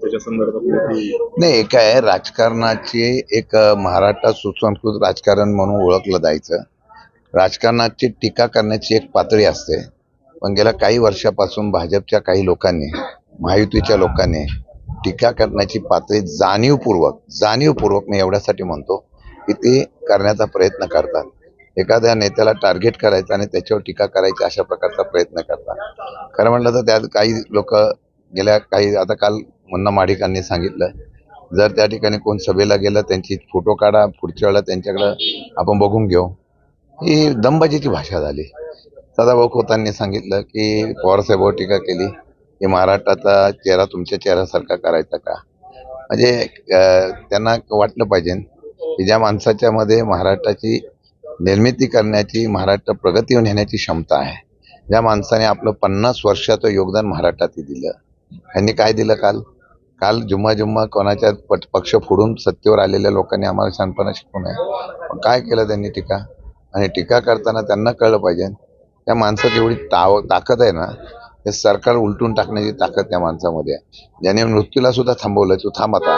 त्याच्या संदर्भात नाही एक आहे राजकारणाची एक महाराष्ट्रात सुसंस्कृत राजकारण म्हणून ओळखलं जायचं. राजकारणाची टीका करण्याची एक पातळी असते. पण गेल्या काही वर्षापासून भाजपच्या काही लोकांनी महायुतीच्या लोकांनी टीका करण्याची पातळी जाणीवपूर्वक जाणीवपूर्वक मी एवढ्यासाठी म्हणतो की ते करण्याचा प्रयत्न करतात. एखाद्या नेत्याला टार्गेट करायचं आणि त्याच्यावर टीका करायची अशा प्रकारचा प्रयत्न करतात. खरं म्हटलं तर त्यात काही लोक गेल्या काही आता काल मुन्ना माडिकांनी सांगितलं. जर त्या ठिकाणी कोण सभेला गेलं त्यांची फोटो काढा पुढच्या वेळेला त्यांच्याकडं आपण बघून घेऊ. ही दमबाजीची भाषा झाली. सदाभाऊ खोतांनी सांगितलं की पवारसाहेबावर टीका केली की महाराष्ट्राचा चेहरा तुमच्या चेहऱ्यासारखा करायचा का? म्हणजे त्यांना वाटलं पाहिजे की ज्या माणसाच्या मध्ये महाराष्ट्राची निर्मिती करण्याची महाराष्ट्र प्रगती नेण्याची क्षमता आहे. ज्या माणसाने आपलं पन्नास वर्षाचं योगदान महाराष्ट्रात दिलं. यांनी काय दिलं काल? काल जुम्मा जुम्मा कोणाच्या पट- पक्ष फोडून सत्तेवर आलेल्या लोकांनी आम्हाला शानपणा शिकवू नये काय केलं त्यांनी टीका? आणि टीका करताना त्यांना कळलं पाहिजे. त्या माणसात एवढी ताव ताकद आहे ना ते सरकार उलटून टाकण्याची ताकद त्या माणसामध्ये आहे. ज्याने मृत्यूला सुद्धा थांबवलं तू थांब आता.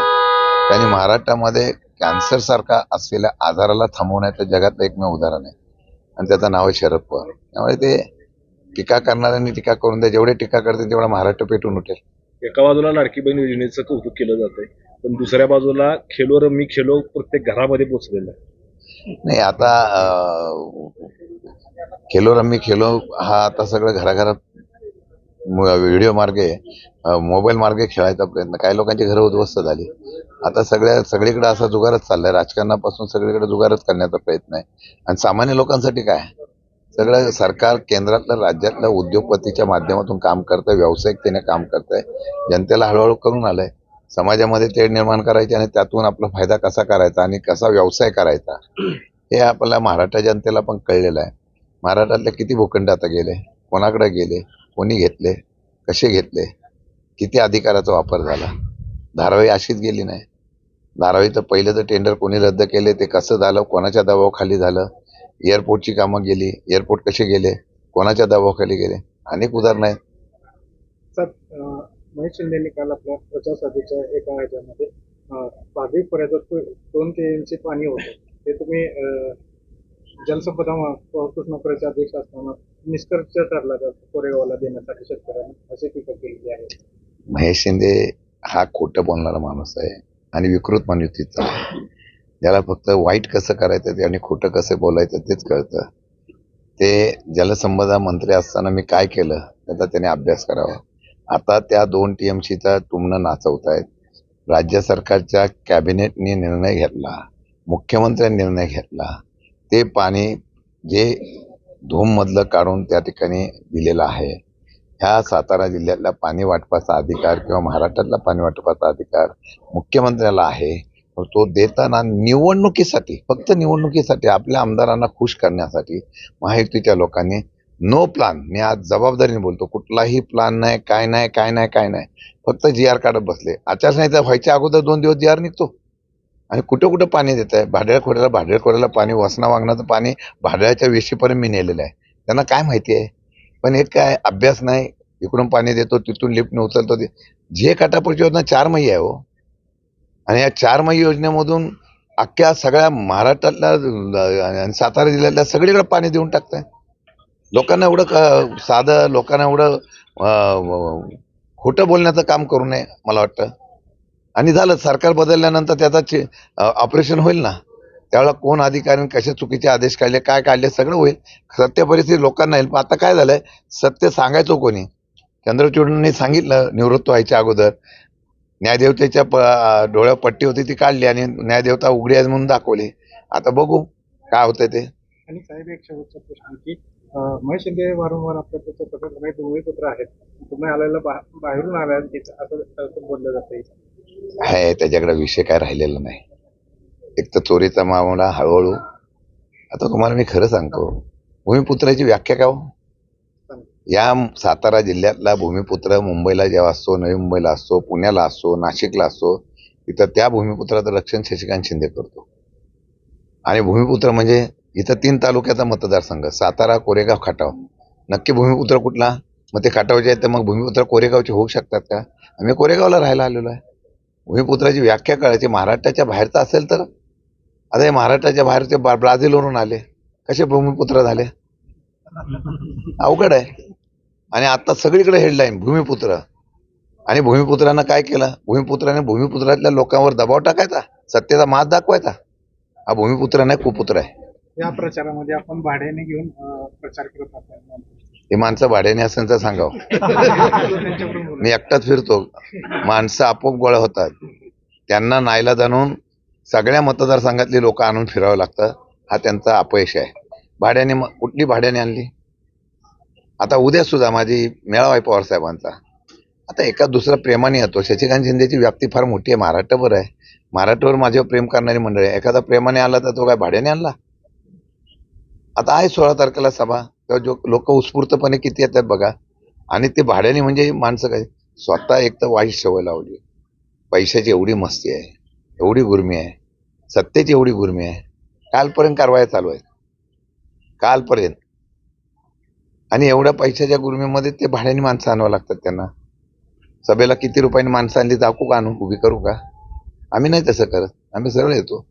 त्यांनी महाराष्ट्रामध्ये कॅन्सर सारखा असलेल्या आजाराला थांबवण्याचं जगातलं एकमेव उदाहरण आहे. आणि त्याचं नाव आहे शरद पवार. त्यामुळे ते टीका करणाऱ्यांनी टीका करून द्या. जेवढे टीका करते तेवढा महाराष्ट्र पेटून उठेल. एका बाजूला लाडकी बहीण योजनेचं कौतुक केलं जातंय पण दुसऱ्या बाजूला खेलो रम्मी खेलो प्रत्येक घरामध्ये पोहोचलेलं आहे. नाही आता खेलो रम्मी खेलो हा आता सगळं घराघरात व्हिडिओ मार्गे मोबाईल मार्गे खेळायचा प्रयत्न काही लोकांची घरं उद्ध्वस्त झाली. आता सगळ्या सगळीकडे असा जुगारच चाललाय राजकारणापासून सगळीकडे जुगारच करण्याचा प्रयत्न आहे. आणि सामान्य लोकांसाठी काय? सगळं सरकार केंद्रातलं राज्यातलं उद्योगपतीच्या माध्यमातून काम करतंय व्यावसायिकतेने काम करतंय. जनतेला हळूहळू करून आलंय. समाजामध्ये ते निर्माण करायचे आणि त्यातून आपला फायदा कसा करायचा आणि कसा व्यवसाय करायचा हे आपल्याला महाराष्ट्र जनतेला पण कळलेलं आहे. महाराष्ट्रातले किती भूखंड आता गेले कोणाकडे गेले कोणी घेतले कसे घेतले किती अधिकाराचा वापर झाला. धारावी अशीच गेली नाही. धारावीचं पहिलं तर टेंडर कोणी रद्द केले ते कसं झालं कोणाच्या दबावाखाली झालं एअरपोर्टची कामं गेली एअरपोर्ट कसे गेले कोणाच्या दबावाखाली गेले अनेक उदाहरणं आहेत. महेश शिंदेनी काल आपल्या प्रचार सभेच्या एका ह्याच्यामध्ये बाधित पर्यटक दोन टीएमचे पाणी होतं. ते तुम्ही जलसंपदा म- कृष्णापुराचे अध्यक्ष असताना निष्कर्ष ठरला का कोरेगावला देण्यासाठी शेतकऱ्यांना. अशी टीका केलेली आहे. महेश शिंदे हा खोटं बोलणारा माणूस आहे आणि विकृत मानवतीचा आहे. ज्याला फक्त वाईट कसं करायचं ते आणि खोटं कसं बोलायचं तेच कळतं. ते जलसंपदा मंत्री असताना मी काय केलं त्याचा त्याने अभ्यास करावा. आता त्या दोन टी एम सीचा टुमणं नाचवतायत. राज्य सरकारच्या कॅबिनेटने निर्णय घेतला मुख्यमंत्र्यांनी निर्णय घेतला. ते पाणी जे धूममधलं काढून त्या ठिकाणी दिलेलं आहे. ह्या सातारा जिल्ह्यातला पाणी वाटपाचा अधिकार किंवा महाराष्ट्रातला पाणी वाटपाचा अधिकार मुख्यमंत्र्याला आहे. तो देताना निवडणुकीसाठी फक्त निवडणुकीसाठी आपल्या आमदारांना खुश करण्यासाठी महायुतीच्या लोकांनी नो प्लान मी आज जबाबदारीने बोलतो कुठलाही प्लान नाही काय नाही काय नाही काय नाही. फक्त जी आर काढत बसले. आचारसंहिता व्हायच्या अगोदर दोन दिवस जी आर निघतो. आणि कुठं कुठं पाणी देत आहे? भाड्याळ खोऱ्याला खोऱ्याला पाणी वसना वागण्याचं पाणी भाड्याच्या वेशीपर्यंत मी नेलेलं आहे. त्यांना काय माहिती आहे? पण एक काय अभ्यास नाही. इकडून पाणी देतो तिथून लिफ्टने उचलतो. जे काटापूरची योजना चार मही आहे हो. आणि या चार योजनेमधून अख्ख्या सगळ्या महाराष्ट्रातल्या आणि सातारा जिल्ह्यातल्या सगळीकडे पाणी देऊन टाकताय. लोकांना एवढं क- साधं लोकांना एवढं खोटं बोलण्याचं काम करू नये मला वाटतं. आणि झालं सरकार बदलल्यानंतर त्याचा चे ऑपरेशन होईल ना? त्यावेळेला कोण अधिकारी कसे चुकीचे आदेश काढले काय काढले सगळं होईल. सत्य परिस्थिती लोकांना येईल. पण आता काय झालं सत्य सांगायचो कोणी? चंद्रचूडनी सांगितलं निवृत्त व्हायच्या अगोदर. न्यायदेवतेच्या प डोळ्यावर पट्टी होती ती काढली आणि न्यायदेवता उघडी आहे म्हणून दाखवली. आता बघू काय होतंय ते. आणि साहेब एक शेवटचा प्रश्न की महेश शिंदे वारंवार आपल्या त्याच्या प्रकरणामध्ये भूमिपुत्र आहेत. तुम्ही आलेला बाहेरून आला असं असं बोललं जातं आहे त्याच्याकडे विषय काय राहिलेला नाही. एक तर चोरीचा मामला हळूहळू. आता तुम्हाला मी खरं सांगतो भूमिपुत्राची व्याख्या काय हो? या सातारा जिल्ह्यातला भूमिपुत्र मुंबईला जेव्हा असतो नवी मुंबईला असतो पुण्याला असतो नाशिकला असतो इथं त्या भूमिपुत्राचं रक्षण शशिकांत शिंदे करतो. आणि भूमिपुत्र म्हणजे इथं तीन तालुक्याचा मतदारसंघ सातारा कोरेगाव खाटाव. नक्की भूमिपुत्र कुठला? मग ते खाटावचे आहेत तर मग भूमिपुत्र कोरेगावचे होऊ शकतात का? आम्ही कोरेगावला राहायला आलेलो आहे. भूमिपुत्राची व्याख्या करायची महाराष्ट्राच्या बाहेरचं असेल तर? आता हे महाराष्ट्राच्या बाहेर ते ब्राझीलवरून आले. कसे भूमिपुत्र झाले? अवघड आहे. आणि आता सगळीकडे हेडलाईन भूमिपुत्र. आणि भूमिपुत्रानं काय केलं? भूमिपुत्राने भूमिपुत्रातल्या लोकांवर दबाव टाकायचा? सत्तेचा माज दाखवायचा? हा भूमिपुत्र नाही कुपुत्र आहे. या प्रचारामध्ये आपण भाड्याने घेऊन प्रचार करत हे माणसं भाड्याने तर सांगावं. मी एकटाच फिरतो. माणसं आपोआप गोळा होतात. त्यांना नायला जाणून सगळ्या मतदारसंघातली लोक आणून फिरावं लागतं. हा त्यांचा अपयश आहे. भाड्याने मग कुठली भाड्याने आणली? आता उद्या सुद्धा माझी मेळावा आहे पवार साहेबांचा. आता एका दुसरा प्रेमाने येतो. शशिकांत शिंदेची व्याप्ती फार मोठी आहे. महाराष्ट्रभर आहे. महाराष्ट्रावर माझ्यावर प्रेम करणारी मंडळी आहे. एखादा प्रेमाने आला तर तो काय भाड्याने आणला? आता आहे सोळा तारखेला सभा. तेव्हा जो लोक उत्स्फूर्तपणे किती येतात बघा. आणि ते भाड्याने म्हणजे माणसं काय? स्वतः एक तर वाईट सवय लावली. पैशाची एवढी मस्ती आहे. एवढी गुरमी आहे. सत्तेची एवढी गुरमी आहे. कालपर्यंत कारवाया चालू आहेत. कालपर्यंत. आणि एवढ्या पैशाच्या गुरमीमध्ये ते भाड्याने माणसं आणावं लागतात त्यांना. सभेला किती रुपयाने माणसं आणली दाखवू का आणू? उभी करू का? आम्ही नाही तसं करत. आम्ही सरळ येतो.